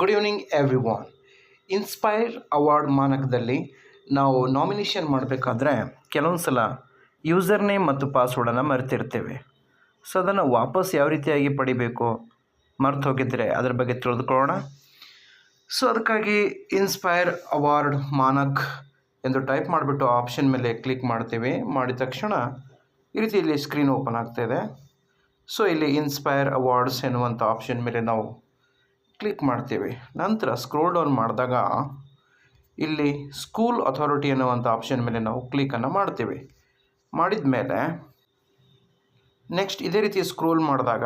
Good evening everyone inspire award ಮಾನಕದಲ್ಲಿ ನಾವು nomination ಮಾಡಬೇಕಾದ್ರೆ ಕೆಲವೊಂದು ಸಲ ಯೂಸರ್ ನೇಮ್ ಮತ್ತು ಪಾಸ್ವರ್ಡನ್ನು ಮರೆತಿರ್ತೇವೆ. ಸೊ ಅದನ್ನು ವಾಪಸ್ ಯಾವ ರೀತಿಯಾಗಿ ಪಡಿಬೇಕು? ಮರೆತು ಹೋಗಿದ್ದರೆ ಅದರ ಬಗ್ಗೆ ತಿಳಿದುಕೊಳ್ಳೋಣ. ಸೊ ಅದಕ್ಕಾಗಿ ಇನ್ಸ್ಪೈರ್ ಅವಾರ್ಡ್ ಮಾನಕ್ ಎಂದು ಟೈಪ್ ಮಾಡಿಬಿಟ್ಟು ಆಪ್ಷನ್ ಮೇಲೆ ಕ್ಲಿಕ್ ಮಾಡ್ತೀವಿ. ಮಾಡಿದ ತಕ್ಷಣ ಈ ರೀತಿ ಇಲ್ಲಿ ಸ್ಕ್ರೀನ್ ಓಪನ್ ಆಗ್ತಾಯಿದೆ ಸೊ ಇಲ್ಲಿ ಇನ್ಸ್ಪೈರ್ ಅವಾರ್ಡ್ಸ್ ಎನ್ನುವಂಥ ಆಪ್ಷನ್ ಮೇಲೆ ನಾವು ಕ್ಲಿಕ್ ಮಾಡ್ತೀವಿ. ನಂತರ ಸ್ಕ್ರೋಲ್ ಡೌನ್ ಮಾಡಿದಾಗ ಇಲ್ಲಿ ಸ್ಕೂಲ್ ಅಥಾರಿಟಿ ಅನ್ನುವಂಥ ಆಪ್ಷನ್ ಮೇಲೆ ನಾವು ಕ್ಲಿಕ್ಕನ್ನು ಮಾಡ್ತೀವಿ. ಮಾಡಿದ ಮೇಲೆ ನೆಕ್ಸ್ಟ್ ಇದೇ ರೀತಿ ಸ್ಕ್ರೋಲ್ ಮಾಡಿದಾಗ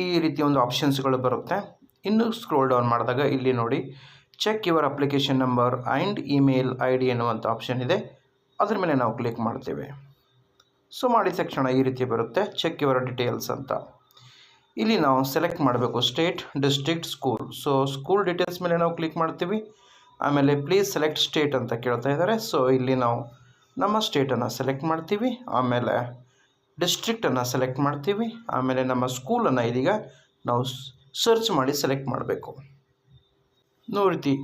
ಈ ರೀತಿ ಒಂದು ಆಪ್ಷನ್ಸ್ಗಳು ಬರುತ್ತೆ. ಇನ್ನು ಸ್ಕ್ರೋಲ್ ಡೌನ್ ಮಾಡಿದಾಗ ಇಲ್ಲಿ ನೋಡಿ check your application number and email I D ಎನ್ನುವಂಥ ಆಪ್ಷನ್ ಇದೆ. ಅದ್ರ ಮೇಲೆ ನಾವು ಕ್ಲಿಕ್ ಮಾಡ್ತೇವೆ. ಸೊ, ಮಾಡಿದ ತಕ್ಷಣ ಈ ರೀತಿ ಬರುತ್ತೆ. ಚೆಕ್ ಯುವರ್ ಡಿಟೇಲ್ಸ್ ಅಂತ. ಇಲ್ಲಿ ನಾವು ಸೆಲೆಕ್ಟ್ ಮಾಡಬೇಕು state district school so school details ಮೇಲೆ ನಾವು ಕ್ಲಿಕ್ ಮಾಡ್ತೀವಿ. ಆಮೇಲೆ ಪ್ಲೀಸ್ ಸೆಲೆಕ್ಟ್ ಸ್ಟೇಟ್ ಅಂತ ಕೇಳ್ತಾ ಇದ್ದಾರೆ. ಸೊ ಇಲ್ಲಿ ನಾವು ನಮ್ಮ ಸ್ಟೇಟನ್ನು ಸೆಲೆಕ್ಟ್ ಮಾಡ್ತೀವಿ. ಆಮೇಲೆ ಡಿಸ್ಟ್ರಿಕ್ಟನ್ನು ಸೆಲೆಕ್ಟ್ ಮಾಡ್ತೀವಿ. ಆಮೇಲೆ ನಮ್ಮ ಸ್ಕೂಲನ್ನು ಇದೀಗ ನಾವು ಸರ್ಚ್ ಮಾಡಿ ಸೆಲೆಕ್ಟ್ ಮಾಡಬೇಕು. ನೋಡಿ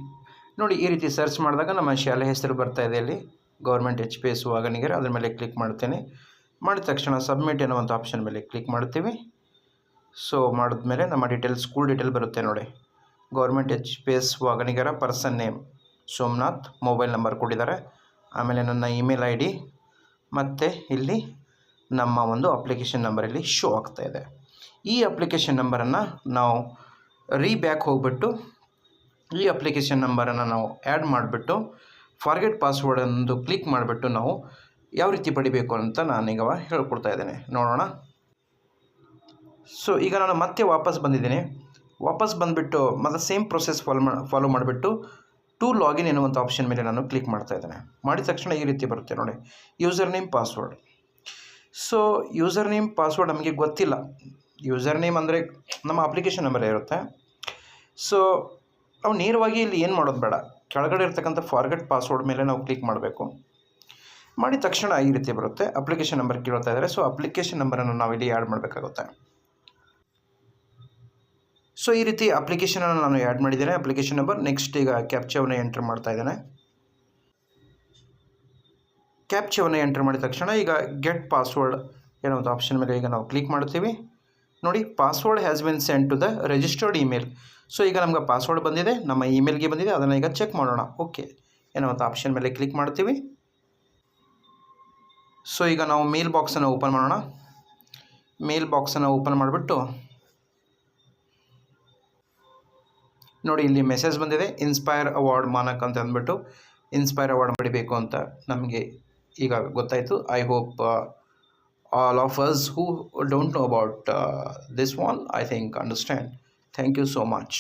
ನೋಡಿ ಈ ರೀತಿ ಸರ್ಚ್ ಮಾಡಿದಾಗ ನಮ್ಮ ಶಾಲೆ ಹೆಸರು ಬರ್ತಾ ಇದೆ ಇಲ್ಲಿ. Government H P S Vaganigere ಅದ್ರ ಮೇಲೆ ಕ್ಲಿಕ್ ಮಾಡ್ತೇನೆ. ಮಾಡಿದ ತಕ್ಷಣ ಸಬ್ಮಿಟ್ ಅನ್ನುವಂಥ ಆಪ್ಷನ್ ಮೇಲೆ ಕ್ಲಿಕ್ ಮಾಡ್ತೀವಿ. ಸೊ ಮಾಡಿದ್ಮೇಲೆ ನಮ್ಮ ಡೀಟೇಲ್ ಸ್ಕೂಲ್ ಡೀಟೇಲ್ ಬರುತ್ತೆ ನೋಡಿ. Government H P S ವಾಗಣಿಗರ person name Somnath mobile number ಕೊಟ್ಟಿದ್ದಾರೆ. ಆಮೇಲೆ ನನ್ನ ಇಮೇಲ್ ಐ ಡಿ ಮತ್ತು ಇಲ್ಲಿ ನಮ್ಮ ಒಂದು ಅಪ್ಲಿಕೇಶನ್ ನಂಬರ್ ಇಲ್ಲಿ ಶೋ ಆಗ್ತಾ ಇದೆ. ಈ ಅಪ್ಲಿಕೇಶನ್ ನಂಬರನ್ನು ನಾವು ರೀ ಬ್ಯಾಕ್ ಹೋಗ್ಬಿಟ್ಟು, ಈ ಅಪ್ಲಿಕೇಶನ್ ನಂಬರನ್ನು ನಾವು ಆ್ಯಡ್ ಮಾಡಿಬಿಟ್ಟು ಫಾರ್ಗೆಟ್ ಪಾಸ್ವರ್ಡ್ ಅಂದು ಕ್ಲಿಕ್ ಮಾಡಿಬಿಟ್ಟು ನಾವು ಯಾವ ರೀತಿ ಪಡಿಬೇಕು ಅಂತ ನಾನೀಗ ಹೇಳ್ಕೊಡ್ತಾ ಇದ್ದೇನೆ. ನೋಡೋಣ. ಸೊ ಈಗ ನಾನು ಮತ್ತೆ ವಾಪಸ್ ಬಂದಿದ್ದೀನಿ. ವಾಪಸ್ ಬಂದುಬಿಟ್ಟು ಮತ್ತೆ ಸೇಮ್ ಪ್ರೊಸೆಸ್ ಫಾಲೋ ಮಾ ಫಾಲೋ ಮಾಡಿಬಿಟ್ಟು ಟು ಲಾಗಿನ್ ಎನ್ನುವಂಥ ಆಪ್ಷನ್ ಮೇಲೆ ನಾನು ಕ್ಲಿಕ್ ಮಾಡ್ತಾ ಇದ್ದೇನೆ. ಮಾಡಿದ ತಕ್ಷಣ ಈ ರೀತಿ ಬರುತ್ತೆ ನೋಡಿ. User name password so user name password ನಮಗೆ ಗೊತ್ತಿಲ್ಲ. ಯೂಸರ್ ನೇಮ್ ಅಂದರೆ ನಮ್ಮ ಅಪ್ಲಿಕೇಶನ್ ನಂಬರ್ ಇರುತ್ತೆ. ಸೊ ನಾವು ನೇರವಾಗಿ ಇಲ್ಲಿ ಏನು ಮಾಡೋದು ಬೇಡ. ಕೆಳಗಡೆ ಇರ್ತಕ್ಕಂಥ ಫಾರ್ಗೆಟ್ ಪಾಸ್ವರ್ಡ್ ಮೇಲೆ ನಾವು ಕ್ಲಿಕ್ ಮಾಡಬೇಕು. ಮಾಡಿದ ತಕ್ಷಣ ಈ ರೀತಿ ಬರುತ್ತೆ. ಅಪ್ಲಿಕೇಶನ್ ನಂಬರ್ ಕೇಳ್ತಾ ಇದ್ದಾರೆ. ಸೊ ಅಪ್ಲಿಕೇಶನ್ ನಂಬರನ್ನು ನಾವು ಇಲ್ಲಿ ಆ್ಯಡ್ ಮಾಡಬೇಕಾಗುತ್ತೆ. ಸೊ ಈ ರೀತಿ ಅಪ್ಲಿಕೇಶನನ್ನು ನಾನು ಆ್ಯಡ್ ಮಾಡಿದ್ದೇನೆ. ಅಪ್ಲಿಕೇಶನ್ ನಂಬರ್ ನೆಕ್ಸ್ಟ್ ಈಗ ಕ್ಯಾಪ್ಚವನ್ನು ಎಂಟರ್ ಮಾಡ್ತಾ ಇದ್ದೇನೆ. ಕ್ಯಾಪ್ಚವನ್ನು ಎಂಟರ್ ಮಾಡಿದ ತಕ್ಷಣ ಈಗ ಗೆಟ್ ಪಾಸ್ವರ್ಡ್ ಏನೋ ಒಂದು ಆಪ್ಷನ್ ಮೇಲೆ ಈಗ ನಾವು ಕ್ಲಿಕ್ ಮಾಡ್ತೀವಿ ನೋಡಿ password has been sent to the registered email so ಈಗ ನಮ್ಗೆ ಪಾಸ್ವರ್ಡ್ ಬಂದಿದೆ. ನಮ್ಮ ಇಮೇಲ್ಗೆ ಬಂದಿದೆ. ಅದನ್ನು ಈಗ ಚೆಕ್ ಮಾಡೋಣ. ಓಕೆ ಏನೋ ಒಂದು ಆಪ್ಷನ್ ಮೇಲೆ ಕ್ಲಿಕ್ ಮಾಡ್ತೀವಿ ಸೊ ಈಗ ನಾವು ಮೇಲ್ ಬಾಕ್ಸನ್ನು ಓಪನ್ ಮಾಡೋಣ. ಮೇಲ್ ಬಾಕ್ಸನ್ನು ಓಪನ್ ಮಾಡಿಬಿಟ್ಟು ನೋಡಿ, ಇಲ್ಲಿ ಮೆಸೇಜ್ ಬಂದಿದೆ ಇನ್ಸ್ಪೈರ್ ಅವಾರ್ಡ್ ಮಾನಕ್ ಅಂತ ಅಂದ್ಬಿಟ್ಟು ಇನ್ಸ್ಪೈರ್ ಅವಾರ್ಡ್ ಪಡಿಬೇಕು ಅಂತ ನಮಗೆ ಈಗ ಗೊತ್ತಾಯಿತು. I hope all of us who don't know about this this I think understand thank you so much